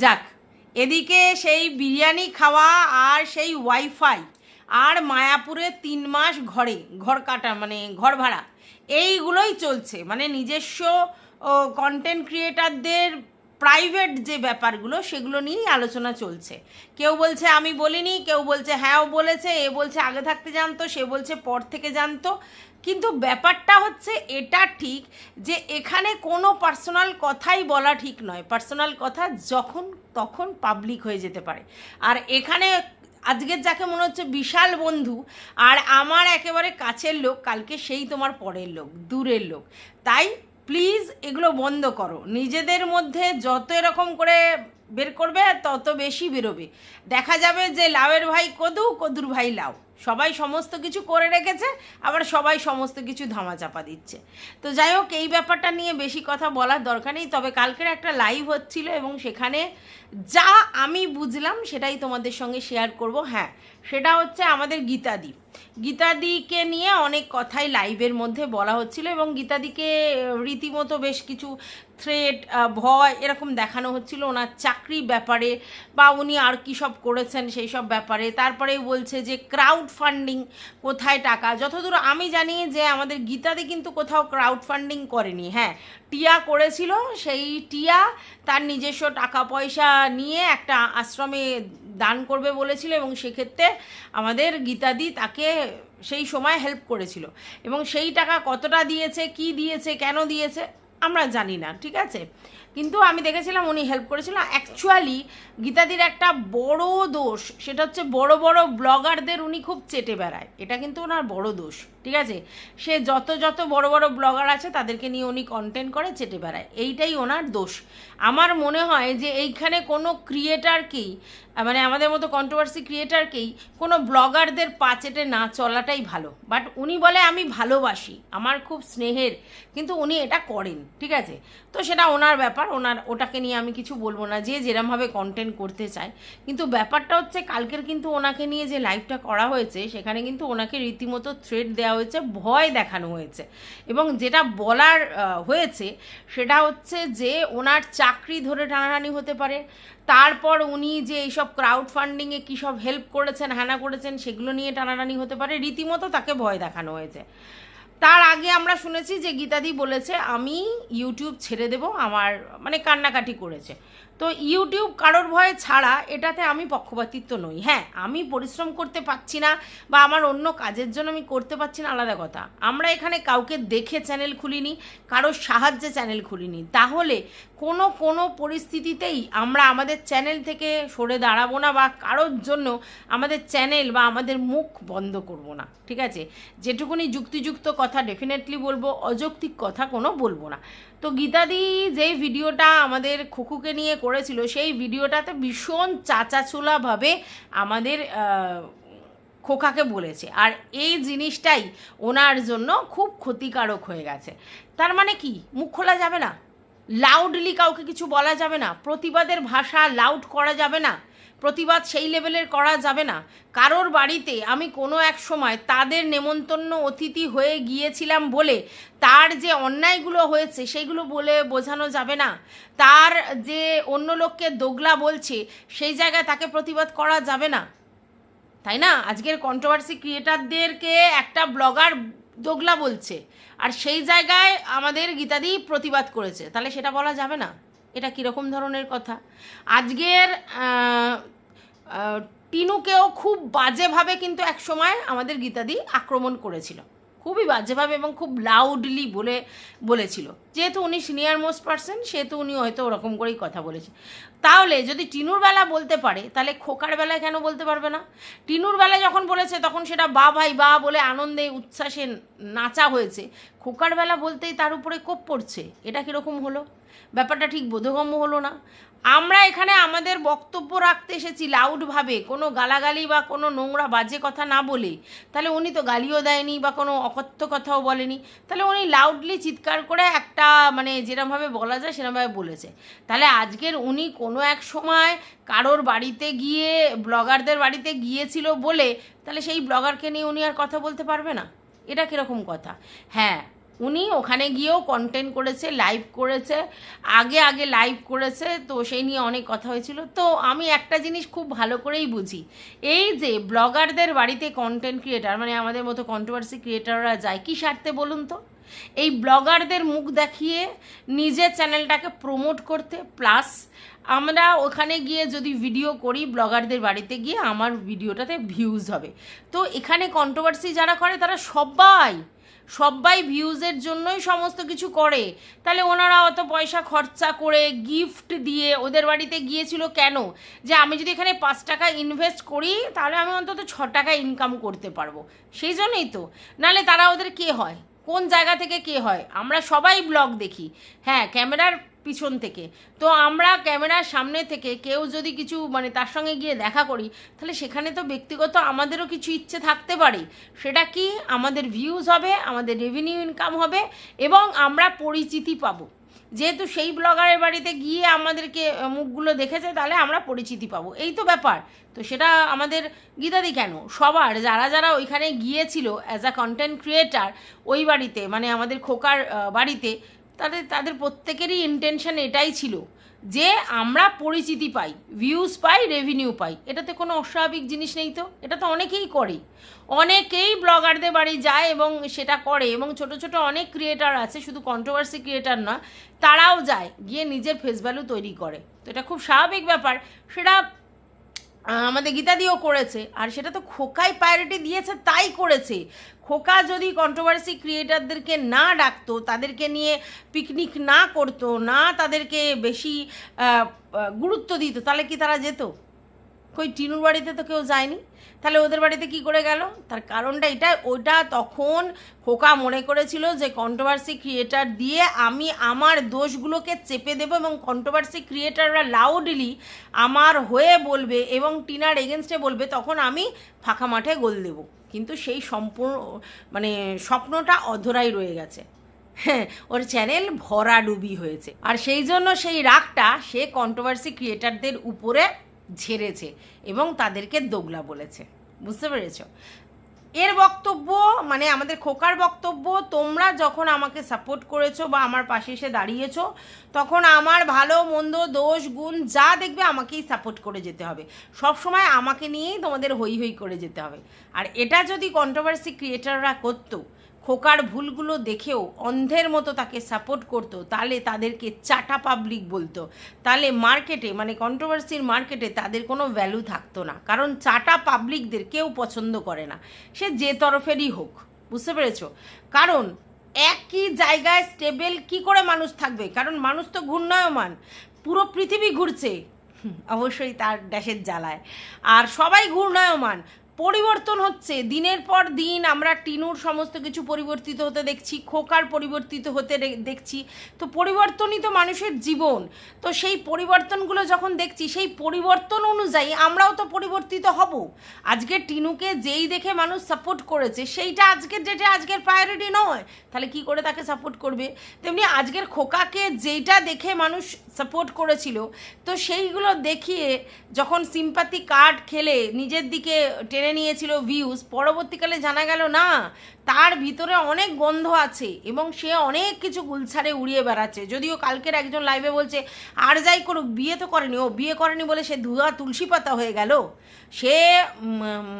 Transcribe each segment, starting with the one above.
যাক, এদিকে সেই বিরিয়ানি খাওয়া আর সেই ওয়াইফাই আর মায়াপুরে তিন মাস ঘরে, ঘর কাটা মানে ঘর ভাড়া। এইগুলোই চলছে। মানে নিজস্ব কন্টেন্ট ক্রিয়েটারদের প্রাইভেট যে ব্যাপারগুলো সেগুলো নিয়েই আলোচনা চলছে। কেউ বলছে, আমি বলিনি। কেউ বলছে হ্যাঁ ও বলেছে। এ বলছে, আগে থাকতে জানতো। সে বলছে, পর থেকে জানতো। কিন্তু ব্যাপারটা হচ্ছে, এটা ঠিক যে এখানে কোনো পার্সোনাল কথাই বলা ঠিক নয়। পার্সোনাল কথা যখন তখন পাবলিক হয়ে যেতে পারে। আর এখানে আজকের যাকে মনে হচ্ছে বিশাল বন্ধু, আর আমার একেবারে কাছের লোক, কালকে সেই তোমার পরের লোক, দূরের লোক। তাই প্লিজ এগুলো বন্ধ করো। নিজেদের মধ্যে যত এরকম করে বের করবে, তত বেশি বেরোবে। দেখা যাবে যে লাউয়ের ভাই কদু, কদুর ভাই লাউ। সবাই সমস্ত কিছু করে রেখেছে, আবার সবাই সমস্ত কিছু ধামাচাপা দিচ্ছে। তো যাই হোক, এই ব্যাপারটা নিয়ে বেশি কথা বলার দরকার নেই, তবে কালকের একটা লাইভ হচ্ছিল এবং সেখানে যা আমি বুঝলাম সেটাই তোমাদের সঙ্গে শেয়ার করব। হ্যাঁ সেটা হচ্ছে আমাদের গীতাদি। গীতাদিকে নিয়ে অনেক কথাই লাইভের মধ্যে বলা হচ্ছিল এবং গীতাদিকে রীতিমতো বেশ কিছু থ্রেট ভয় এরকম দেখানো হচ্ছিল। ওনার চাকরি ব্যাপারে বা উনি আর কী সব করেছেন সেই সব ব্যাপারে। তারপরে বলছে যে ক্রাউড ফান্ডিং কোথায় টাকা? যতদূর আমি জানি যে আমাদের গীতাদি কিন্তু কোথাও ক্রাউড ফান্ডিং করেনি। হ্যাঁ টিয়া করেছিল, সেই টিয়া তার নিজস্ব টাকা পয়সা নিয়ে একটা আশ্রমে দান করবে বলেছিল এবং সেক্ষেত্রে আমাদের গীতাদি তাকে সেই সময় হেল্প করেছিল। এবং সেই টাকা কতটা দিয়েছে, কি দিয়েছে, কেন দিয়েছে, আমরা জানি না, ঠিক আছে? কিন্তু আমি দেখেছিলাম উনি হেল্প করেছিল। অ্যাকচুয়ালি গীতাদির একটা বড় দোষ, সেটা হচ্ছে বড় বড় ব্লগারদের উনি খুব চেটে বেড়ায়। এটা কিন্তু ওনার বড় দোষ, ঠিক আছে? সে যত যত বড় বড় ব্লগার আছে, তাদেরকে নিয়ে উনি কন্টেন্ট করে, চেটে বেড়ায়। এইটাই ওনার দোষ। আমার মনে হয় যে এইখানে কোনো ক্রিয়েটারকেই মানে আমাদের মতো কন্ট্রোভার্সি ক্রিয়েটারকেই কোনো ব্লগারদের পাচেটে না চলাটাই ভালো। বাট উনি বলে, আমি ভালোবাসি, আমার খুব স্নেহের। কিন্তু উনি এটা করেন, ঠিক আছে? তো সেটা ওনার ব্যাপার, ওনার, ওটাকে নিয়ে আমি কিছু বলব না, যে যেরমভাবে কন্টেন্ট করতে চায়। কিন্তু ব্যাপারটা হচ্ছে, কালকের কিন্তু ওনাকে নিয়ে যে লাইভটা করা হয়েছে, সেখানে কিন্তু ওনাকে রীতিমতো থ্রেড দেওয়া হয়েছে, ভয় দেখানো হয়েছে। এবং যেটা বলার হয়েছে, সেটা হচ্ছে যে ওনার চাকরি ধরে টানাটানি হতে পারে তারপর উনি যে এইসব ক্রাউড ফান্ডিংয়ে কী সব হেল্প করেছেন হ্যানা করেছেন, সেগুলো নিয়ে টানাটানি হতে পারে, রীতিমতো তাকে ভয় দেখানো হয়েছে। তার আগে আমরা শুনেছি যে গীতাদি বলেছে, আমি ইউটিউব ছেড়ে দেব আমার মানে কান্নাকাটি করেছে। তো ইউটিউব কারোর ভয়ে ছাড়া এটাতে আমি পক্ষপাতিত্ব নই। হ্যাঁ আমি পরিশ্রম করতে পারছি না বা আমার অন্য কাজের জন্য আমি করতে পারছি না, আলাদা কথা। আমরা এখানে কাউকে দেখে চ্যানেল খুলিনি, কারোর সাহায্যে চ্যানেল খুলিনি। তাহলে কোনো কোনো পরিস্থিতিতেই আমরা আমাদের চ্যানেল থেকে সরে দাঁড়াবো না বা কারোর জন্য আমাদের চ্যানেল বা আমাদের মুখ বন্ধ করব না, ঠিক আছে? যেটুকুনি যুক্তিযুক্ত কথা ডেফিনেটলি বলব, অযৌক্তিক কথা কোনো বলব না। তো গীতাদি, যেই ভিডিওটা আমাদের খুকুকে নিয়ে করেছিল। সেই ভিডিওটাতে ভীষণ চাচাচুলাভাবে আমাদের খোকাকে বলেছে। আর এই জিনিসটাই ওনার জন্য খুব ক্ষতিকারক হয়ে গেছে। তার মানে কি? মুখ খোলা যাবে না? লাউডলি কাউকে কিছু বলা যাবে না? প্রতিবাদের ভাষা লাউড করা যাবে না? প্রতিবাদ সেই লেভেলের করা যাবে না। কারোর বাড়িতে আমি কোনো এক সময় তাদের নেমন্তন্ন অতিথি হয়ে গিয়েছিলাম বলে তার যে অন্যায়গুলো হয়েছে সেইগুলো বলে বোঝানো যাবে না। তার যে অন্য লোককে দোগলা বলছে সেই জায়গায় তাকে প্রতিবাদ করা যাবে না। তাই না? আজকের কন্ট্রোভার্সি ক্রিয়েটারদেরকে একটা ব্লগার দোগলা বলছে। আর সেই জায়গায় আমাদের গীতাদি প্রতিবাদ করেছে। তাহলে সেটা বলা যাবে না? এটা কীরকম ধরনের কথা? আজকের টিনুকেও খুব বাজেভাবে কিন্তু এক সময় আমাদের গীতাদি আক্রমণ করেছিল। খুবই বাজেভাবে এবং খুব লাউডলি বলে, বলেছিল। যেহেতু উনি সিনিয়র মোস্ট পার্সন সেহেতু উনি হয়তো ওরকম করেই কথা বলেছে তাহলে যদি টিনুর বেলা বলতে পারে, তাহলে খোকার বেলায় কেন বলতে পারবে না? টিনুর বেলায় যখন বলেছে, তখন সেটা বা ভাই বা বলে আনন্দে, উচ্ছ্বাসে নাচা হয়েছে। খোকার বেলা বলতেই তার উপরে কোপ পড়ছে। এটা কীরকম হলো? ব্যাপারটা ঠিক বোধগম্য হলো না। আমরা এখানে আমাদের বক্তব্য রাখতে এসেছি লাউডভাবে কোনো গালাগালি বা কোনো নোংরা বাজে কথা না বলে। তাহলে উনি তো গালিও দেয়নি বা কোনো অকথ্য কথাও বলেনি। তাহলে উনি লাউডলি চিৎকার করে একটা মানে যেরমভাবে বলা যায় সেরমভাবে বলেছে। তাহলে আজকের উনি কোনো এক সময় কারোর বাড়িতে গিয়ে, ব্লগারদের বাড়িতে গিয়েছিল বলে, তাহলে সেই ব্লগারকে নিয়ে উনি আর কথা বলতে পারবে না? এটা কীরকম কথা? হ্যাঁ উনি ওখানে গিয়েও কন্টেন্ট করেছে লাইভ করেছে, আগে আগে লাইভ করেছে, তো সেই নিয়ে অনেক কথা হয়েছিল। তো আমি একটা জিনিস খুব ভালো করেই বুঝি, এই যে ব্লগারদের বাড়িতে কন্টেন্ট ক্রিয়েটার মানে আমাদের মতো কন্ট্রোভার্সি ক্রিয়েটাররা যায়, কী স্বার্থে বলুন তো? এই ব্লগারদের মুখ দেখিয়ে নিজের চ্যানেলটাকে প্রমোট করতে প্লাস আমরা ওখানে গিয়ে যদি ভিডিও করি ব্লগারদের বাড়িতে গিয়ে আমার ভিডিওটাতে ভিউজ হবে। তো এখানে কন্ট্রোভার্সি যারা করে, তারা সবাই সবাই ভিউজের জন্যই সমস্ত কিছু করে। তাহলে ওনারা অত পয়সা খরচা করে গিফট দিয়ে ওদের বাড়িতে গিয়েছিল কেন? যে আমি যদি এখানে পাঁচ টাকা ইনভেস্ট করি, তাহলে আমি অন্তত ছ টাকা ইনকাম করতে পারব। সেই জন্যই তো। নাহলে তারা ওদের কে হয়? কোন জায়গা থেকে কে হয়? আমরা সবাই ব্লগ দেখি। হ্যাঁ ক্যামেরার পিছন থেকে। তো আমরা ক্যামেরার সামনে থেকে কেউ যদি কিছু মানে তার সঙ্গে গিয়ে দেখা করি, তাহলে সেখানে তো ব্যক্তিগত আমাদেরও কিছু ইচ্ছে থাকতে পারে। সেটা কি? আমাদের ভিউজ হবে, আমাদের রেভিনিউ ইনকাম হবে, এবং আমরা পরিচিতি পাবো। যেহেতু সেই ব্লগারের বাড়িতে গিয়ে আমাদেরকে মুখগুলো দেখেছে, তাহলে আমরা পরিচিতি পাবো। এই তো ব্যাপার। তো সেটা আমাদের গীতাদি কেন? সবার, যারা যারা ওইখানে গিয়েছিল অ্যাজ আ কন্টেন্ট ক্রিয়েটার ওই বাড়িতে মানে আমাদের খোকার বাড়িতে তাদের তাদের প্রত্যেকেরই ইন্টেনশন এটাই ছিল যে আমরা পরিচিতি পাই ভিউজ পাই রেভিনিউ পাই। এটাতে কোনো অস্বাভাবিক জিনিস নেই তো, এটা তো অনেকেই করে। অনেকেই ব্লগারদের বাড়ি যায় এবং সেটা করে এবং ছোট ছোট অনেক ক্রিয়েটার আছে, শুধু কন্ট্রোভার্সি ক্রিয়েটার না, তারাও যায়, গিয়ে নিজের ফেস ভ্যালু তৈরি করে। তো এটা খুব স্বাভাবিক ব্যাপার। সেটা আমাদের গীতাদিও করেছে, আর সেটা তো খোকাই প্রায়োরিটি দিয়েছে, তাই করেছে। খোকা যদি কন্ট্রোভার্সি ক্রিয়েটারদেরকে না ডাকতো, তাদেরকে নিয়ে পিকনিক না করতো, না তাদেরকে বেশি গুরুত্ব দিত, তাহলে কি তারা যেত? কই, টিনুর বাড়িতে তো কেউ যায়নি? তাহলে ওদের বাড়িতে কি করে গেল? তার কারণটা এটা, ওটা তখন খোকা মনে করেছিল যে কন্ট্রোভার্সি ক্রিয়েটার দিয়ে আমি আমার দোষগুলোকে চেপে দেবো এবং কন্ট্রোভার্সি ক্রিয়েটাররা লাউডলি আমার হয়ে বলবে এবং টিনার এগেনস্টে বলবে, তখন আমি ফাঁকা মাঠে গোল দেবো। কিন্তু সেই সম্পূর্ণ মানে স্বপ্নটা অধরাই রয়ে গেছে। হ্যাঁ ওর চ্যানেল ভরাডুবি হয়েছে। আর সেই জন্য সেই রাগটা সে কন্ট্রোভার্সি ক্রিয়েটারদের উপরে ঝেড়েছে এবং তাদেরকে দোগলা বলেছে। বুঝতে পেরেছ? এর বক্তব্য মানে আমাদের খোকার বক্তব্য, তোমরা যখন আমাকে সাপোর্ট করেছ বা আমার পাশে এসে দাঁড়িয়েছো, তখন আমার ভালো, মন্দ, দোষ, গুণ যা দেখবে আমাকেই সাপোর্ট করে যেতে হবে। সব সময় আমাকে নিয়েই তোমাদের হই হই করে যেতে হবে। আর এটা যদি কন্ট্রোভার্সি ক্রিয়েটাররা করতো খোকার ভুলগুলো দেখেও অন্ধের মতো তাকে সাপোর্ট করতো তাহলে তাদেরকে চাটা পাবলিক বলতো। তাহলে মার্কেটে মানে কন্ট্রোভার্সির মার্কেটে তাদের কোনো ভ্যালু থাকতো না। কারণ চাটা পাবলিকদের কেউ পছন্দ করে না। সে যে তরফেরই হোক, বুঝতে পেরেছ? কারণ একই জায়গায় স্টেবেল কি করে মানুষ থাকবে? কারণ মানুষ তো ঘূর্ণায়মান, পুরো পৃথিবী ঘুরছে। অবশ্যই তার ড্যাশের জ্বালায়। আর সবাই ঘূর্ণায়মান পরিবর্তন হচ্ছে। দিনের পর দিন আমরা টিনুর সমস্ত কিছু পরিবর্তিত হতে দেখছি, খোকার পরিবর্তিত হতে দেখছি। তো পরিবর্তনই তো মানুষের জীবন। তো সেই পরিবর্তনগুলো যখন দেখছি, সেই পরিবর্তন অনুযায়ী আমরাও তো পরিবর্তিত হব। আজকে টিনুকে যেই দেখে মানুষ সাপোর্ট করেছে, সেইটা আজকের ডেটে আজকের প্রায়োরিটি নয়। তাহলে কি করে তাকে সাপোর্ট করবে? তেমনি আজকের খোকাকে যেইটা দেখে মানুষ সাপোর্ট করেছিল, তো সেইগুলো দেখিয়ে যখন সিম্পাতি কার্ড খেলে, নিজের দিকে টেনে নিয়েছিল ভিউজ পরবর্তীকালে জানা গেল, না, তার ভিতরে অনেক গন্ধ আছে এবং সে অনেক কিছু গুলছাড়ে উড়িয়ে বেড়াচ্ছে। যদিও কালকের একজন লাইভে বলছে, আর যাই করুক, বিয়ে তো করেনি। ও বিয়ে করেনি বলে সে ধুয়া তুলসী পাতা হয়ে গেল। সে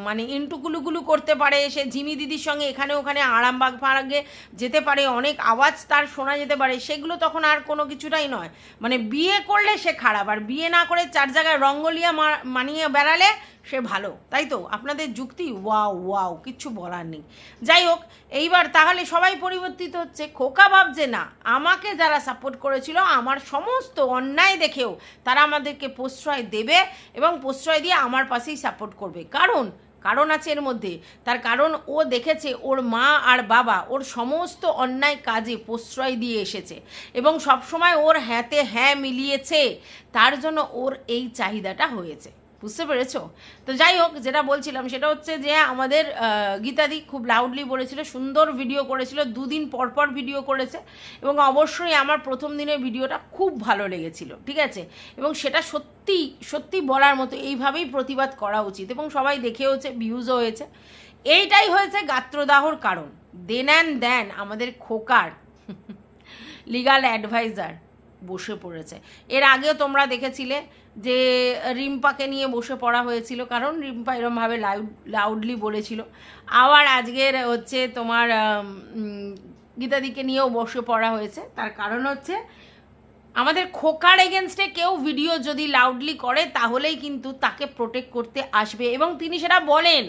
মানে ইন্টুকুলুকুলু করতে পারে। সে জিমি দিদির সঙ্গে এখানে ওখানে আরামবাগ ফারাগে যেতে পারে। অনেক আওয়াজ তার শোনা যেতে পারে। সেগুলো তখন আর কোনো কিছুটাই নয়। মানে বিয়ে করলে সে খারাপ। আর বিয়ে না করে চার জায়গায় রঙ্গলিয়া মানিয়ে বেড়ালে সে ভালো, তাই তো? আপনাদের যুক্তি? ওয়াও ওয়াও, কিচ্ছু বলার নেই। যাই হোক, এইবার তাহলে সবাই পরিবর্তিত হচ্ছে। খোকা ভাবছে, না, আমাকে যারা সাপোর্ট করেছিল, আমার সমস্ত অন্যায় দেখেও তারা আমাদেরকে প্রশ্রয় দেবে এবং প্রশ্রয় দিয়ে আমার পাশেই সাপোর্ট করবে। কারণ কারণ আছে এর মধ্যে। তার কারণ, ও দেখেছে ওর মা আর বাবা ওর সমস্ত অন্যায় কাজে প্রশ্রয় দিয়ে এসেছে এবং সবসময় ওর হ্যাঁতে হ্যাঁ মিলিয়েছে। তার জন্য ওর এই চাহিদাটা হয়েছে। বুঝতে পেরেছ? তো যাই হোক, যেটা বলছিলাম সেটা হচ্ছে যে আমাদের গীতাদি খুব লাউডলি বলেছিল, সুন্দর ভিডিও করেছিল, দুদিন পর পর ভিডিও করেছে এবং অবশ্যই আমার প্রথম দিনের ভিডিওটা খুব ভালো লেগেছিল, ঠিক আছে? এবং সেটা সত্যি সত্যি বলার মতো এইভাবেই প্রতিবাদ করা উচিত এবং সবাই দেখেওছে ভিউজও হয়েছে। এইটাই হয়েছে গাত্রদাহর কারণ। দেন অ্যান্ড দেন আমাদের খোকার লিগাল অ্যাডভাইজার বসে পড়েছে। এর আগেও তোমরা দেখেছিলে যে রিম্পাকে নিয়ে বসে পড়া হয়েছিল, কারণ রিম্পা এরমভাবে লাউড, লাউডলি বলেছিল। আবার আজকের হচ্ছে তোমার গীতাদিকে নিয়েও বসে পড়া হয়েছে। তার কারণ হচ্ছে আমাদের খোকার এগেনস্টে কেউ ভিডিও যদি লাউডলি করে, তাহলেই কিন্তু তাকে প্রোটেক্ট করতে আসবে। এবং তিনি সেটা বলেন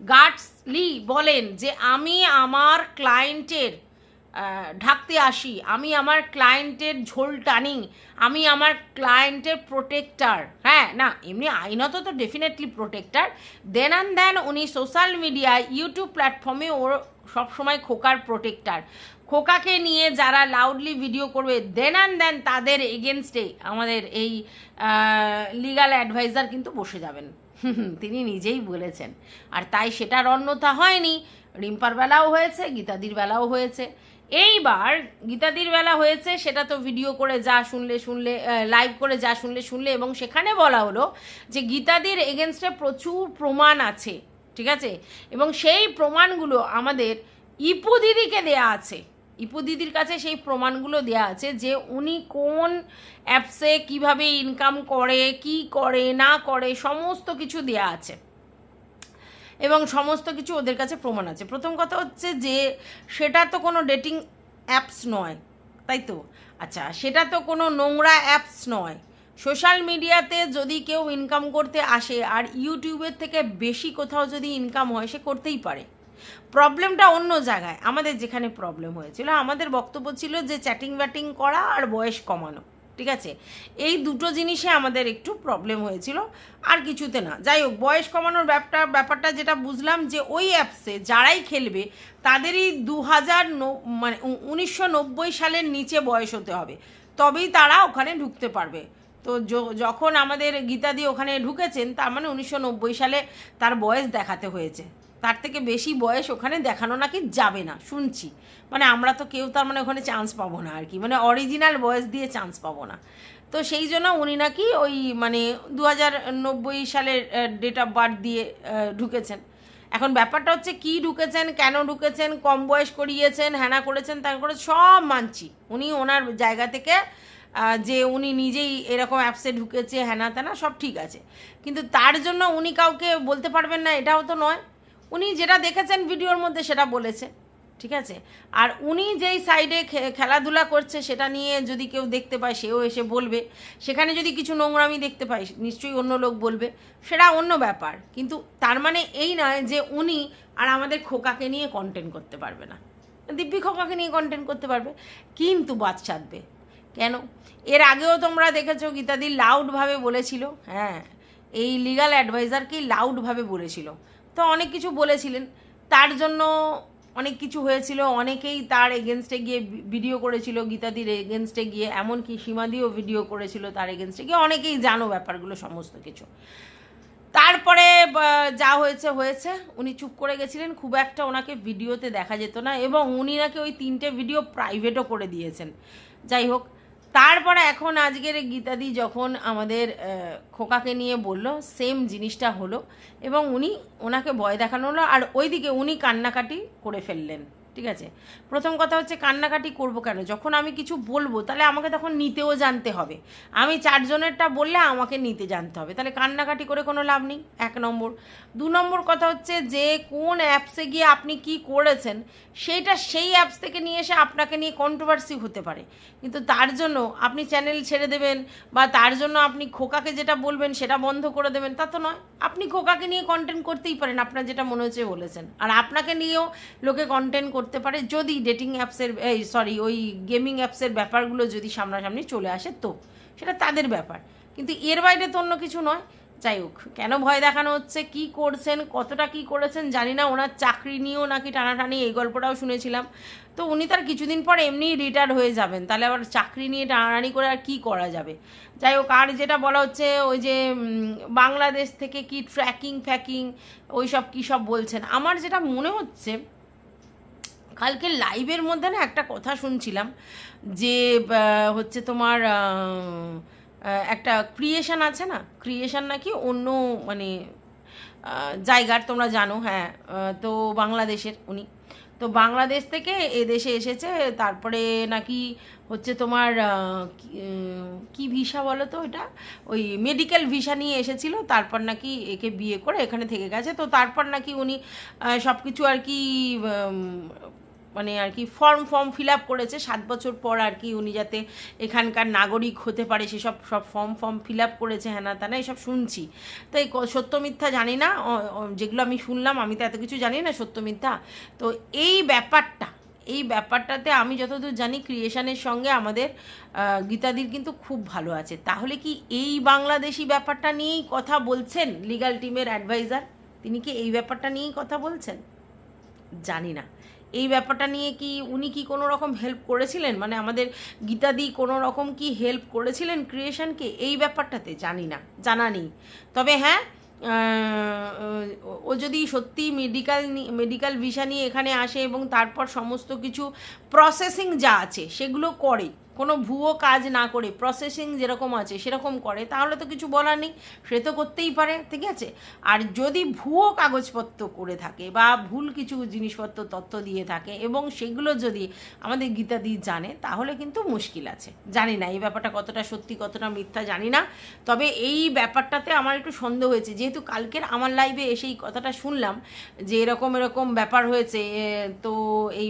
গার্ডসলি বলেন যে আমি আমার ক্লায়েন্টের ঢাকতে আসি। আমি আমার ক্লায়েন্টের ঝোল টানি। আমি আমার ক্লায়েন্টের প্রোটেক্টার হ্যাঁ না, এমনি আইনত তো definitely protector then and then উনি সোশ্যাল মিডিয়ায় ইউটিউব প্ল্যাটফর্মে ওর সবসময় খোকার প্রোটেক্টার খোকাকে নিয়ে যারা লাউডলি ভিডিও করবে দেন অ্যান্ড দেন তাদের এগেনস্টে আমাদের এই লিগাল অ্যাডভাইজার কিন্তু বসে যাবেন। তিনি নিজেই বলেছেন। আর তাই সেটার অন্যথা হয়নি। রিম্পার বেলাও হয়েছে, গীতাদির বেলাও হয়েছে। এইবার গীতাদির বেলা হয়েছে, সেটা তো ভিডিও করে যা শুনলে শুনলে লাইভ করে যা শুনলে শুনলে, এবং সেখানে বলা হলো যে গীতাদির এগেনস্টে প্রচুর প্রমাণ আছে, ঠিক আছে? এবং সেই প্রমাণগুলো আমাদের ইপু দিদিকে দেয়া আছে। ইপু দিদির কাছে সেই প্রমাণগুলো দেয়া আছে যে উনি কোন অ্যাপসে কীভাবে ইনকাম করে, কি করে, না করে, সমস্ত কিছু দেয়া আছে। এবং সমস্ত কিছু ওদের কাছে প্রমাণ আছে। প্রথম কথা হচ্ছে যে সেটা তো কোনো ডেটিং অ্যাপস নয়, তাই তো? আচ্ছা সেটা তো কোনো নোংরা অ্যাপস নয়। সোশ্যাল মিডিয়াতে যদি কেউ ইনকাম করতে আসে আর ইউটিউবের থেকে বেশি কোথাও যদি ইনকাম হয়, সে করতেই পারে। প্রবলেমটা অন্য জায়গায়। আমাদের যেখানে প্রবলেম হয়েছিল, আমাদের বক্তব্য ছিল যে চ্যাটিং ব্যাটিং করা আর বয়স কমানো। ঠিক আছে? এই দুটো জিনিসে আমাদের একটু প্রবলেম হয়েছিল, আর কিছুতে না। যাই হোক, বয়স কমানোর ব্যাপারটা ব্যাপারটা যেটা বুঝলাম যে ওই অ্যাপসে যারাই খেলবে, তাদেরই দু হাজার মানে উনিশশো নব্বই সালের নিচে বয়স হতে হবে। তবেই তারা ওখানে ঢুকতে পারবে। তো যখন আমাদের গীতাদি ওখানে ঢুকেছেন, তার মানে উনিশশো নব্বই সালে তার বয়স দেখাতে হয়েছে। তার থেকে বেশি বয়স ওখানে দেখানো নাকি যাবে না, শুনছি। মানে আমরা তো কেউ তার মানে ওখানে চান্স পাবো না আর কি মানে অরিজিনাল বয়স দিয়ে চান্স পাবো না। তো সেই জন্য উনি নাকি ওই মানে দু হাজার নব্বই সালের ডেট অফ বার্থ দিয়ে ঢুকেছেন। এখন ব্যাপারটা হচ্ছে কি ঢুকেছেন, কেন ঢুকেছেন, কম বয়স করিয়েছেন, হ্যানা করেছেন তার করে সব মানছি। উনি ওনার জায়গা থেকে যে উনি নিজেই এরকম অ্যাপসে ঢুকেছে, হ্যানা ত্যানা সব ঠিক আছে। কিন্তু তার জন্য উনি কাউকে বলতে পারবেন না, এটাও তো নয়। উনি যেটা দেখেছেন ভিডিওর মধ্যে সেটা বলেছে, ঠিক আছে? আর উনি যেই সাইডে খেলাধুলা করছে সেটা নিয়ে যদি কেউ দেখতে পায়, সেও এসে বলবে। সেখানে যদি কিছু নোংরামি দেখতে পায়, নিশ্চয়ই অন্য লোক বলবে। সেটা অন্য ব্যাপার। কিন্তু তার মানে এই নয় যে উনি আর আমাদের খোকাকে নিয়ে কন্টেন্ট করতে পারবে না। দিব্যি খোকাকে নিয়ে কন্টেন্ট করতে পারবে। কিন্তু বাদ সাধবে কেন? এর আগেও তোমরা দেখেছ গীতাদি লাউডভাবে বলেছিল হ্যাঁ? এই লিগাল অ্যাডভাইজারকেই লাউডভাবে বলেছিল? তো অনেক কিছু বলেছিলেন। তার জন্য অনেক কিছু হয়েছিল। অনেকেই তার এগেনস্টে গিয়ে ভিডিও করেছিল, গীতাদির এগেনস্টে গিয়ে, এমনকি সীমাদিও ভিডিও করেছিল তার এগেনস্টে গিয়ে। অনেকেই জানো ব্যাপারগুলো, সমস্ত কিছু। তারপরে যা হয়েছে হয়েছে। উনি চুপ করে গেছিলেন। খুব একটা ওনাকে ভিডিওতে দেখা যেত না। এবং উনি নাকি ওই তিনটে ভিডিও প্রাইভেটও করে দিয়েছেন। যাই হোক তারপরে এখন আজকের গীতাদি যখন আমাদের খোকাকে নিয়ে বলল সেম জিনিসটা হলো, এবং উনি ওনাকে ভয় দেখানো হলো, আর ওইদিকে উনি কান্নাকাটি করে ফেললেন। ঠিক আছে? প্রথম কথা হচ্ছে কান্নাকাটি করব কেন? যখন আমি কিছু বলব, তাহলে আমাকে তখন নিতেও জানতে হবে। আমি চারজনেরটা বললে আমাকে নিতে জানতে হবে। তাহলে কান্নাকাটি করে কোনো লাভ নেই, এক নম্বর। দু নম্বর কথা হচ্ছে যে, কোন অ্যাপসে গিয়ে আপনি কি করেছেন, সেইটা সেই অ্যাপস থেকে নিয়ে এসে আপনাকে নিয়ে কন্ট্রোভার্সি হতে পারে। কিন্তু তার জন্য আপনি চ্যানেল ছেড়ে দেবেন বা তার জন্য আপনি খোকাকে যেটা বলবেন, সেটা বন্ধ করে দেবেন, তা তো নয়। আপনি খোকাকে নিয়ে কন্টেন্ট করতেই পারেন, আপনার যেটা মনে হচ্ছে বলেছেন। আর আপনাকে নিয়েও লোকে কন্টেন্ট করতে পারে যদি ডেটিং অ্যাপসের এই সরি ওই গেমিং অ্যাপসের ব্যাপারগুলো যদি সামনাসামনি চলে আসে তো, সেটা তাদের ব্যাপার। কিন্তু এর বাইরে তো অন্য কিছু নয়। যাই হোক, কেন ভয় দেখানো হচ্ছে, কি করছেন, কতটা কি করেছেন জানি না, ওনার চাকরি নিয়েও নাকি টানাটানি, এই গল্পটাও শুনেছিলাম। তো উনি তার কিছুদিন পর এমনিই রিটায়ার হয়ে যাবেন, তাহলে আবার চাকরি নিয়ে টানাটানি করে আর কী করা যাবে? যাই হোক, আর যেটা বলা হচ্ছে, ওই যে বাংলাদেশ থেকে কি ট্র্যাকিং ফ্যাকিং ওই সব কী সব বলছেন? আমার যেটা মনে হচ্ছে কালকে লাইভের মধ্যে না একটা কথা শুনছিলাম যে হচ্ছে তোমার একটা ক্রিয়েশন আছে না? ক্রিয়েশন নাকি অন্য মানে জায়গার তোমরা জানো হ্যাঁ তো বাংলাদেশের উনি। তো বাংলাদেশ থেকে এ দেশে এসেছে, তারপরে নাকি হচ্ছে তোমার কি- ভিসা বলো তো এটা ওই মেডিকেল ভিসা নিয়ে এসেছিল, তারপর নাকি একে বিয়ে করে এখানে থেকে গেছে। তো তারপর নাকি উনি সব কিছু আর কি মানে আর কি ফর্ম ফর্ম ফিল আপ করেছে। সাত বছর পর আর কি উনি যাতে এখানকার নাগরিক হতে পারে, সেসব, সব ফর্ম ফর্ম ফিল আপ করেছে হ্যানা ত্যানা এইসব শুনছি। তো এই সত্য মিথ্যা জানি না যেগুলো আমি শুনলাম, আমি তো এত কিছু জানি না সত্য মিথ্যা। তো এই ব্যাপারটা, এই ব্যাপারটাতে আমি যতদূর জানি ক্রিয়েশনের সঙ্গে আমাদের গীতাদির কিন্তু খুব ভালো আছে। তাহলে কি এই বাংলাদেশি ব্যাপারটা নিয়েই কথা বলছেন লিগাল টিমের অ্যাডভাইজার তিনি কি এই ব্যাপারটা নিয়েই কথা বলছেন? জানি না। এই ব্যাপারটা নিয়ে কি উনি কি কোনো রকম হেল্প করেছিলেন? মানে আমাদের গীতাদি কোনো রকম কি হেল্প করেছিলেন ক্রিয়েশনকে এই ব্যাপারটাতে জানি না, জানা নেই। তবে হ্যাঁ ও যদি সত্যি মেডিকেল মেডিকেল ভিসা নিয়ে এখানে আসে এবং তারপর সমস্ত কিছু প্রসেসিং যা আছে, সেগুলো করে, কোনো ভুয়ো কাজ না করে প্রসেসিং যেরকম আছে, সেরকম করে, তাহলে তো কিছু বলার নেই, সে তো করতেই পারে, ঠিক আছে? আর যদি ভুয়ো কাগজপত্র করে থাকে বা ভুল কিছু জিনিসপত্র, তথ্য দিয়ে থাকে এবং সেগুলো যদি আমাদের গীতাদি জানে, তাহলে কিন্তু মুশকিল আছে। জানি না, এই ব্যাপারটা কতটা সত্যি, কতটা মিথ্যা জানি না। তবে এই ব্যাপারটাতে আমার একটু সন্দেহ হয়েছে, যেহেতু কালকের আমার লাইভে এসে এই কথাটা শুনলাম যে এরকম এরকম ব্যাপার হয়েছে তো এই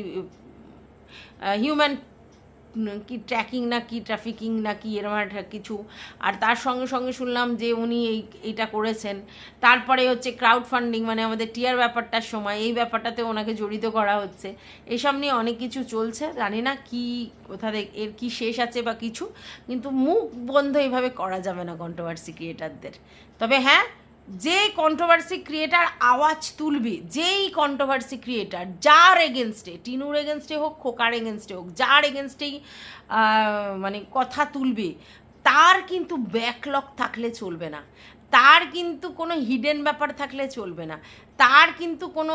হিউম্যান কি ট্র্যাকিং না কি ট্রাফিকিং না কি এরকম একটা কিছু। আর তার সঙ্গে সঙ্গে শুনলাম যে উনি এই, এইটা করেছেন। তারপরে হচ্ছে ক্রাউড ফান্ডিং মানে আমাদের টিয়ার ব্যাপারটার সময়, এই ব্যাপারটাতে ওনাকে জড়িত করা হচ্ছে। এসব নিয়ে অনেক কিছু চলছে, জানি না কি, কোথা থেকে, এর কি শেষ আছে বা কিছু, কিন্তু মুখ বন্ধ এইভাবে করা যাবে না কন্ট্রোভার্সি ক্রিয়েটারদের তবে হ্যাঁ যে কন্ট্রোভার্সি ক্রিয়েটার আওয়াজ তুলবে, যেই কন্ট্রোভার্সি ক্রিয়েটার যার এগেনস্টে টিনুর এগেনস্টে হোক, খোকার এগেনস্টে হোক, যার এগেনস্টেই মানে কথা তুলবে, তার কিন্তু ব্যাকলগ থাকলে চলবে না। তার কিন্তু কোনো হিডেন ব্যাপার থাকলে চলবে না। তার কিন্তু কোনো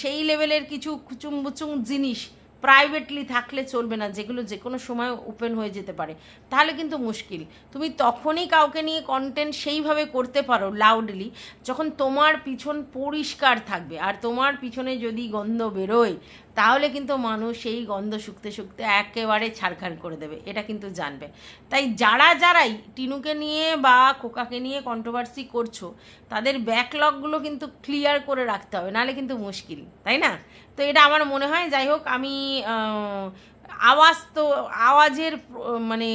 সেই লেভেলের কিছু কুচুমবুচুং জিনিস প্রাইভেটলি থাকলে চলবে না, যেগুলো যে কোনো সময় ওপেন হয়ে যেতে পারে। তাহলে কিন্তু মুশকিল। তুমি তখনই কাউকে নিয়ে কন্টেন্ট সেইভাবে করতে পারো লাউডলি যখন তোমার পিছন পরিষ্কার থাকবে। আর তোমার পিছনে যদি গন্ধ বেরোয়, তাহলে কিন্তু মানুষ সেই গন্ধ শুকতে শুকতে একেবারে ছাড়খাড় করে দেবে, এটা কিন্তু জানবে। তাই যারা যারাই টিনুকে নিয়ে বা খোকাকে নিয়ে কন্ট্রোভার্সি করছ, তাদের ব্যাকলগগুলো কিন্তু ক্লিয়ার করে রাখতে হবে, নাহলে কিন্তু মুশকিল, তাই না? তো এটা আমার মনে হয়, যাই হোক, আমি আওয়াজ তো, আওয়াজের মানে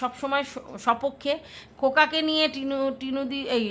সবসময় সপক্ষে খোকাকে নিয়ে টিনু টিনুদি এই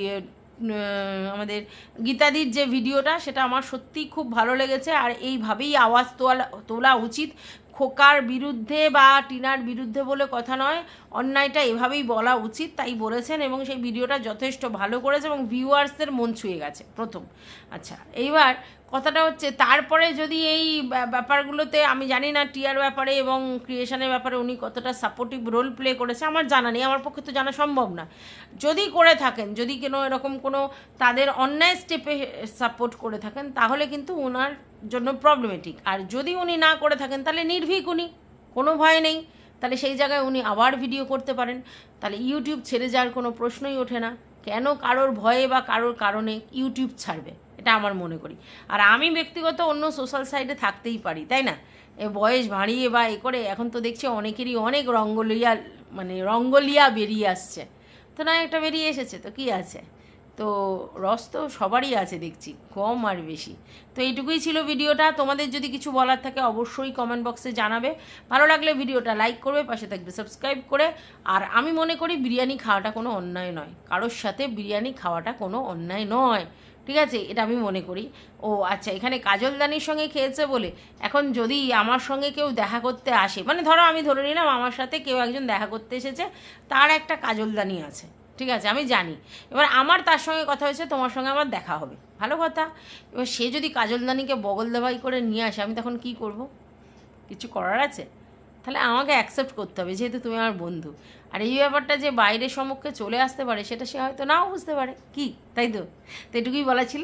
আমাদের গীতাদির যে ভিডিওটা, সেটা আমার সত্যিই খুব ভালো লেগেছে। আর এইভাবেই আওয়াজ তোলা তোলা উচিত। খোকার বিরুদ্ধে বা টিনার বিরুদ্ধে বলে কথা নয়, অন্যায়টা এভাবেই বলা উচিত, তাই বলেছেন এবং সেই ভিডিওটা যথেষ্ট ভালো করেছে এবং ভিউয়ার্সদের মন ছুঁয়ে গেছে, প্রথম। আচ্ছা এইবার কথাটা হচ্ছে, তারপরে যদি এই ব্যা- ব্যাপারগুলোতে, আমি জানি না টিয়ার ব্যাপারে এবং ক্রিয়েশনের ব্যাপারে উনি কতটা সাপোর্টিভ রোল প্লে করেছে, আমার জানা নেই, আমার পক্ষে তো জানা সম্ভব না। যদি করে থাকেন, যদি কোনো এরকম কোনো তাদের অন্যায় স্টেপে সাপোর্ট করে থাকেন, তাহলে কিন্তু ওনার জন্য প্রবলেমেটিক আর যদি উনি না করে থাকেন, তাহলে নির্ভীক উনি, কোনো ভয় নেই। তাহলে সেই জায়গায় উনি আবার ভিডিও করতে পারেন। তাহলে ইউটিউব ছেড়ে যাওয়ার কোনো প্রশ্নই ওঠে না। কেন কারোর ভয়ে বা কারোর কারণে ইউটিউব ছাড়বে? এটা আমার মনে করি। আর আমি ব্যক্তিগত অন্য সোশ্যাল সাইটে থাকতেই পারি, তাই না? এ বয়স ভাঁড়িয়ে বা এ করে, এখন তো দেখছি অনেকেরই অনেক রঙ্গলিয়া মানে রঙ্গলিয়া বেরিয়ে আসছে। তো না, একটা বেরিয়ে এসেছে, তো কি আছে? তো রস তো সবারই আছে দেখছি, কম আর বেশি। তো এইটুকুই ছিল ভিডিওটা। তোমাদের যদি কিছু বলার থাকে অবশ্যই কমেন্ট বক্সে জানাবে। ভালো লাগলে ভিডিওটা লাইক করবে, পাশে থাকবে সাবস্ক্রাইব করে। আর আমি মনে করি বিরিয়ানি খাওয়াটা কোনো অন্যায় নয়। কারোর সাথে বিরিয়ানি খাওয়াটা কোনো অন্যায় নয়। ঠিক আছে? এটা আমি মনে করি। ও আচ্ছা এখানে কাজলদানির সঙ্গে খেয়েছে বলে। এখন যদি আমার সঙ্গে কেউ দেখা করতে আসে মানে ধরো আমি ধরে নিলাম আমার সাথে কেউ একজন দেখা করতে এসেছে, তার একটা কাজলদানি আছে। ঠিক আছে, আমি জানি। এবার আমার তার সঙ্গে কথা হয়েছে, তোমার সঙ্গে আমার দেখা হবে। ভালো কথা। এবার সে যদি কাজলদানিকে বগল দেবাই করে নিয়ে আসে, আমি তখন কি করব? কিছু করার আছে? তাহলে আমাকে অ্যাকসেপ্ট করতে হবে, যেহেতু তুমি আমার বন্ধু। আর এই ব্যাপারটা যে বাইরের সম্মুখে চলে আসতে পারে, সেটা সে হয়তো নাও বুঝতে পারে। কি? তাই তো? তো এটুকুই বলা ছিল।